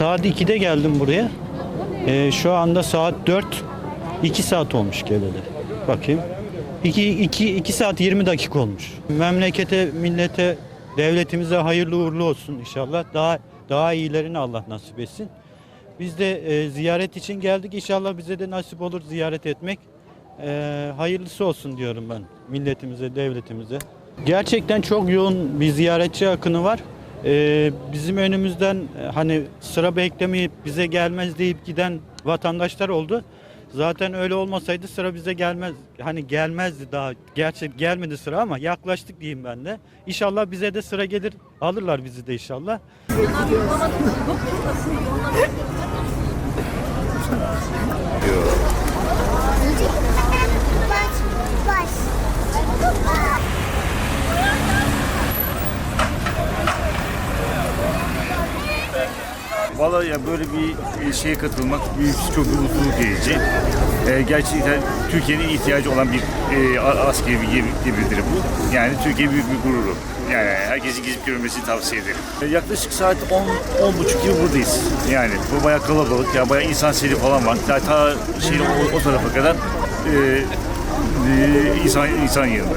Saat 2'de geldim buraya. Ee, şu anda saat 4. 2 saat olmuş geleli. Bakayım. 2, 2, 2 saat 20 dakika olmuş. Memlekete, millete, devletimize hayırlı uğurlu olsun inşallah. Daha daha iyilerini Allah nasip etsin. Biz de e, ziyaret için geldik. İnşallah bize de nasip olur ziyaret etmek. E, hayırlısı olsun diyorum ben milletimize, devletimize. Gerçekten çok yoğun bir ziyaretçi akını var. E, bizim önümüzden e, hani sıra beklemeyip bize gelmez deyip giden vatandaşlar oldu. Zaten öyle olmasaydı sıra bize gelmez. Hani gelmezdi daha. Gerçek gelmedi sıra ama yaklaştık diyeyim ben de. İnşallah bize de sıra gelir. Alırlar bizi de inşallah. Vallahi ya böyle bir şeye katılmak büyük çok bir mutluluk verici. Ee, gerçekten Türkiye'nin ihtiyacı olan bir e, askeri bir gemi- gemidir bu. Yani Türkiye büyük bir gururu. Yani herkesin gezip görmesini tavsiye ederim. Ee, yaklaşık saat 10 10 buçuk yıl buradayız. Yani bu bayağı kalabalık. Yani bayağı insan seli falan var. Ta, ta şeyin o, o tarafa kadar e, e, insan insan yanında.